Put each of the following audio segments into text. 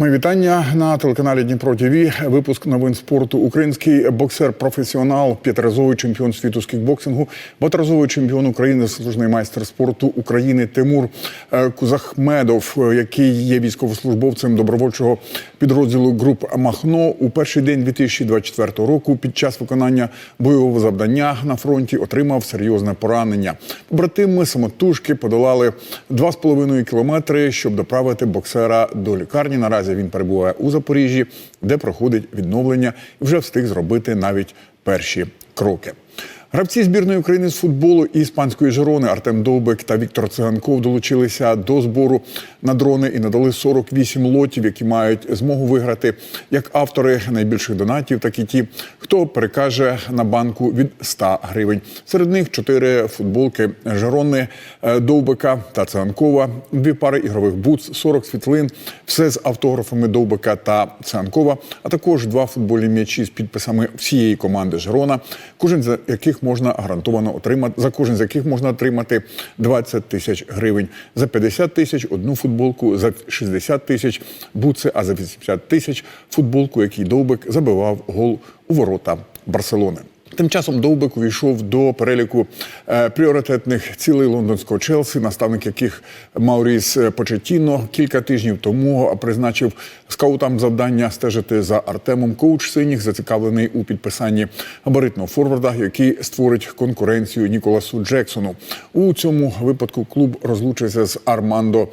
Мої вітання на телеканалі Дніпро ТВ. Випуск новин спорту. Український боксер-професіонал, п'ятиразовий чемпіон світу з кікбоксингу, багаторазовий чемпіон України, заслужений майстер спорту України Тимур е, Кузахмедов, е, який є військовослужбовцем добровольчого підрозділу груп Махно у перший день 2024 року. Під час виконання бойового завдання на фронті отримав серйозне поранення. Побратими самотужки подолали 2,5 кілометри, щоб доправити боксера до лікарні. Наразі він перебуває у Запоріжжі, де проходить відновлення і вже встиг зробити навіть перші кроки. Гравці збірної України з футболу і іспанської Жерони Артем Довбек та Віктор Циганков долучилися до збору на дрони і надали 48 лотів, які мають змогу виграти як автори найбільших донатів, так і ті, хто перекаже на банку від 100 гривень. Серед них чотири футболки Жерони, е, Довбека та Циганкова, дві пари ігрових бутс, 40 світлин, все з автографами Довбека та Циганкова, а також два футбольні м'ячі з підписами всієї команди Жерона, кожен з яких можна гарантовано отримати за кожен з яких можна отримати 20 тисяч гривень, за 50 тисяч одну футболку, за 60 тисяч буци, а за 80 тисяч футболку, який довбик забивав гол у ворота Барселони. Тим часом Довбик увійшов до переліку е, пріоритетних цілей лондонського Челсі, наставник яких Мауріс Почетіно кілька тижнів тому призначив скаутам завдання стежити за Артемом. Коуч синіх зацікавлений у підписанні габаритного форварда, який створить конкуренцію Ніколасу Джексону. У цьому випадку клуб розлучиться з Армандо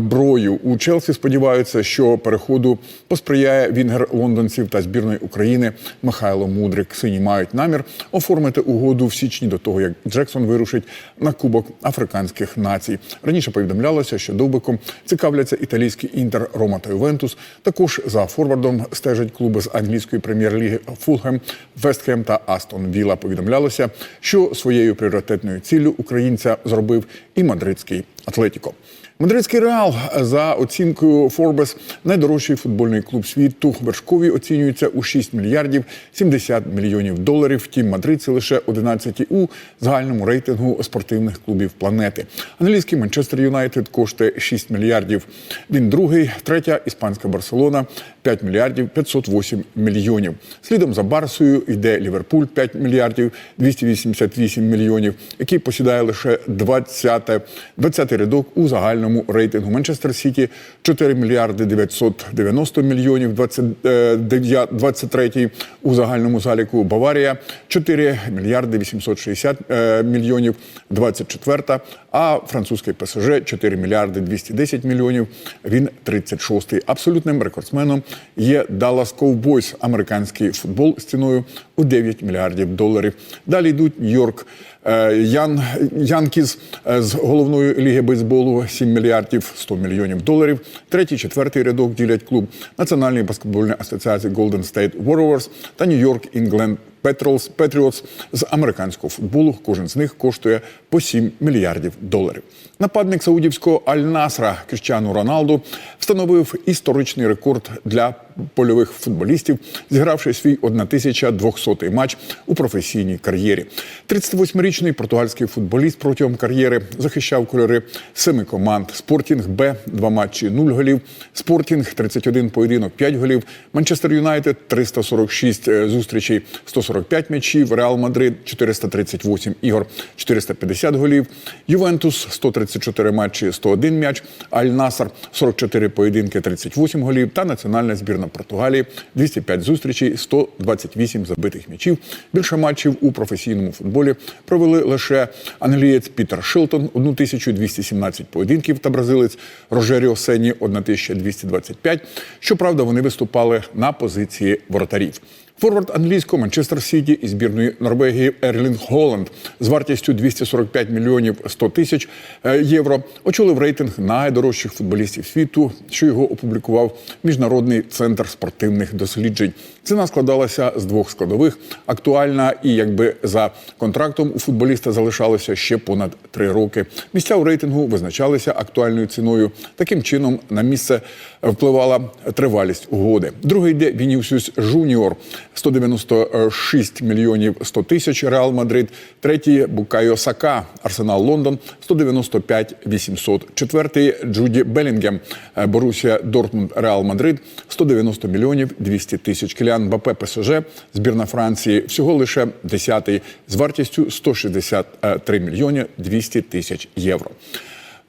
Брою. У Челсі сподіваються, що переходу посприяє вінгер лондонців та збірної України Михайло Мудрик. Сині мають намір оформити угоду в січні до того, як Джексон вирушить на Кубок африканських націй. Раніше повідомлялося, що довбиком цікавляться італійський інтер Рома та Ювентус. Також за форвардом стежать клуби з англійської прем'єр-ліги Фулхем, Вестхем та Астон Вілла. Повідомлялося, що своєю пріоритетною ціллю українця зробив і мадридський Атлетіко. Мадридський реал за оцінкою Forbes найдорожчий футбольний клуб світу. Вершкові оцінюється у 6 мільярдів 70 мільйонів доларів. Втім, Мадрид це лише 11 у загальному рейтингу спортивних клубів планети. Англійський Манчестер Юнайтед коштує 6 мільярдів. Він другий, третя іспанська Барселона 5 мільярдів 508 мільйонів. Слідом за Барсою йде Ліверпуль 5 мільярдів 288 мільйонів, який посідає лише 20 20 рядок у загальному рейтингу. Манчестер Сіті 4 мільярди 990 мільйонів, 23 у загальному заліку. Баварія 4 мільярди 860 е, мільйонів, 24 а французький ПСЖ 4 мільярди 210 мільйонів. Він 36-й. Абсолютним рекордсменом є Dallas Cowboys, американський футбол з ціною у 9 мільярдів доларів. Далі йдуть Нью-Йорк е, Ян Янкіз е, з головної ліги бейсболу 7 мільярдів 100 мільйонів доларів. Третій, четвертий рядок ділять клуб Національної баскетбольної асоціації Golden State Warriors та Нью-Йорк Інгленд Петролс Петріотс з американського футболу. Кожен з них коштує по 7 мільярдів доларів. Нападник саудівського Аль-Насра Кріщану Роналду встановив історичний рекорд для польових футболістів, зігравши свій 1200-й матч у професійній кар'єрі. 38-річний португальський футболіст протягом кар'єри захищав кольори семи команд: Спортінг Б, два матчі 0 голів, Спортінг 31 поєдинок, 5 голів, Манчестер Юнайтед 346 зустрічей, 145 м'ячів, Реал Мадрид 438 ігор, 450 голів, Ювентус 134 матчі, 101 м'яч, Аль-Насар 44 поєдинки, 38 голів та національна збірна Португалії 205 зустрічей, 128 забитих м'ячів. Більше матчів у професійному футболі провели лише англієць Пітер Шилтон 1217 поєдинків та бразилець Рожеріо Сені 1225. Щоправда, вони виступали на позиції воротарів. Форвард англійського Манчестер Сіті і збірної Норвегії Ерлінг Голланд з вартістю 245 мільйонів 100 тисяч е, євро очолив рейтинг найдорожчих футболістів світу, що його опублікував міжнародний центр спортивних досліджень. Ціна складалася з двох складових: актуальна і якби за контрактом у футболіста залишалося ще понад три роки. Місця у рейтингу визначалися актуальною ціною. Таким чином на місце впливала тривалість угоди. Другий йде Вінісіус Жуніор. 196 мільйонів 100 тисяч Реал Мадрид. Третій Букайо Сака, Арсенал Лондон 195 800. Четвертий Джуді Белінгем, е, Борусія Дортмунд Реал Мадрид 190 мільйонів 200 тисяч. Кіліан Бапе ПСЖ, збірна Франції всього лише десятий з вартістю 163 мільйони 200 тисяч євро.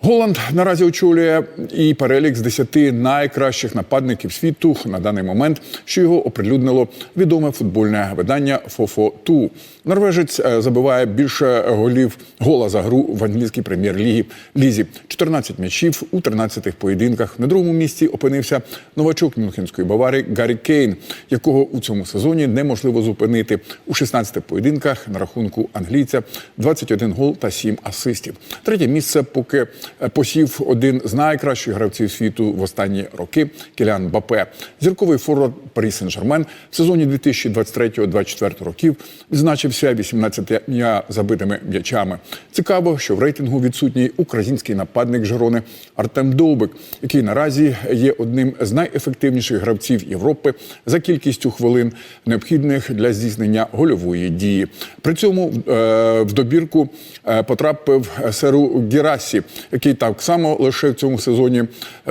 Голланд наразі очолює і перелік з 10 найкращих нападників світу на даний момент, що його оприлюднило відоме футбольне видання Фофо Ту. Норвежець е, забиває більше голів гола за гру в англійській прем'єр-лігі лізі. 14 м'ячів у 13 поєдинках. На другому місці опинився новачок Мюнхенської Баварії Гаррі Кейн, якого у цьому сезоні неможливо зупинити у 16 поєдинках на рахунку англійця 21 гол та 7 асистів. Третє місце поки посів один з найкращих гравців світу в останні роки Кілян Бапе. Зірковий форвард Парі Сен-Жермен в сезоні 2023-2024 років відзначився 18 забитими м'ячами. Цікаво, що в рейтингу відсутній український нападник Жерони Артем Довбик, який наразі є одним з найефективніших гравців Європи за кількістю хвилин, необхідних для здійснення гольової дії. При цьому е, в добірку е, потрапив Серу Гірасі, який так само лише в цьому сезоні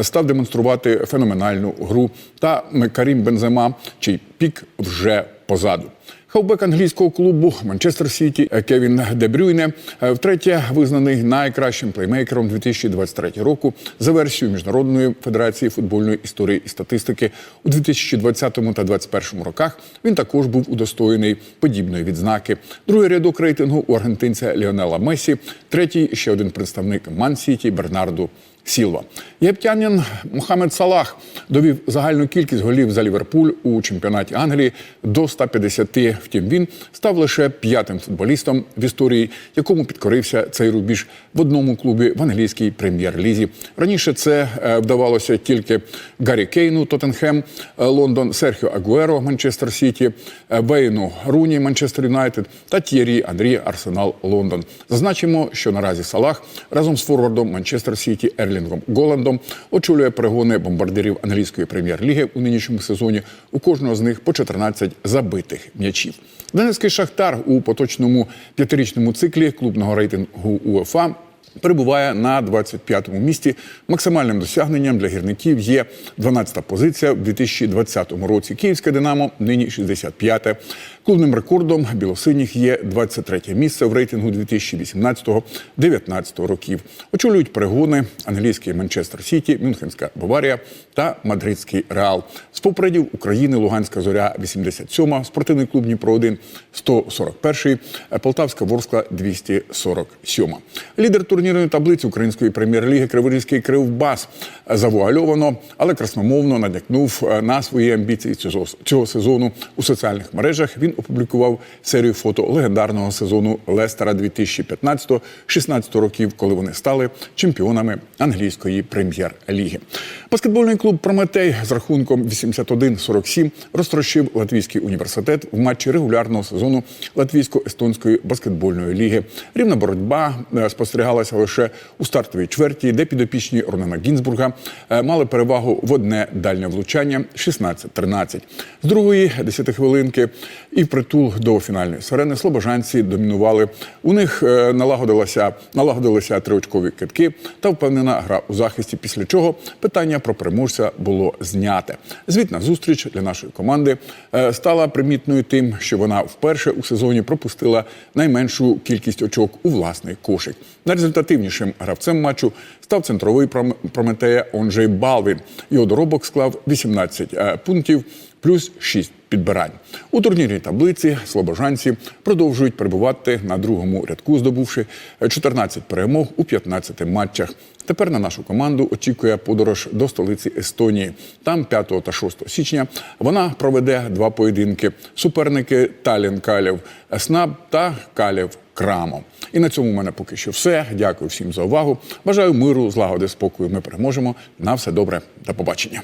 став демонструвати феноменальну гру. Та Карім Бензема, чий пік вже позаду. Хавбек англійського клубу Манчестер Сіті Кевін Дебрюйне втретє визнаний найкращим плеймейкером 2023 року за версією міжнародної федерації футбольної історії і статистики у 2020 та 2021 роках. Він також був удостоєний подібної відзнаки. Другий рядок рейтингу у аргентинця Ліонела Месі, третій ще один представник Ман Сіті Бернарду Сілва. Єптянин Мохамед Салах довів загальну кількість голів за Ліверпуль у чемпіонаті Англії до 150. Втім, він став лише п'ятим футболістом в історії, якому підкорився цей рубіж в одному клубі в англійській прем'єр-лізі. Раніше це е, вдавалося тільки Гаррі Кейну, Тоттенхем, е, Лондон, Серхіо Агуеро, Манчестер Сіті, е, Вейну Руні, Манчестер Юнайтед та Т'єрі Андрій Арсенал Лондон. Зазначимо, що наразі Салах разом з форвардом Манчестер Сіті Ерлінгом Голландом очолює перегони бомбардирів англійської прем'єр-ліги у нинішньому сезоні. У кожного з них по 14 забитих м'ячів. Донецький шахтар у поточному п'ятирічному циклі клубного рейтингу УЕФА перебуває на 25-му місці. Максимальним досягненням для гірників є 12-та позиція в 2020 році. Київське Динамо нині 65-те. Клубним рекордом білосиніх є 23-те місце в рейтингу 2018-19 років. Очолюють перегони англійський Манчестер Сіті, Мюнхенська Баварія та Мадридський Реал. З попередів України Луганська зоря 87, спортивний клуб Дніпро 1 141, Полтавська Ворскла 247. Лідер турнірної таблиці української прем'єр-ліги Криворізький Кривбас завуальовано, але красномовно надякнув на свої амбіції цього, сезону у соціальних мережах. Він опублікував серію фото легендарного сезону Лестера 2015-16 років, коли вони стали чемпіонами англійської прем'єр-ліги. Баскетбольний клуб Прометей з рахунком 81-47 розтрощив Латвійський університет в матчі регулярного сезону Латвійсько-естонської баскетбольної ліги. Рівна боротьба е, лише у стартовій чверті, де підопічні Ронана Гінзбурга е, мали перевагу в одне дальнє влучання 16-13. З другої десятихвилинки і впритул до фінальної сирени слобожанці домінували. У них е, налагодилася налагодилися триочкові китки та впевнена гра у захисті. Після чого питання про переможця було зняте. Звітна зустріч для нашої команди е, стала примітною тим, що вона вперше у сезоні пропустила найменшу кількість очок у власний кошик. Найрезультативнішим гравцем матчу став центровий Прометея Онжей Балвін. Його доробок склав 18 е, пунктів плюс 6 підбирань. У турнірній таблиці слобожанці продовжують перебувати на другому рядку, здобувши 14 перемог у 15 матчах. Тепер на нашу команду очікує подорож до столиці Естонії. Там 5 та 6 січня вона проведе два поєдинки: суперники Талін Калів Снаб та Калів Крамо. І на цьому в мене поки що все. Дякую всім за увагу. Бажаю миру, злагоди, спокою. Ми переможемо. На все добре. До побачення.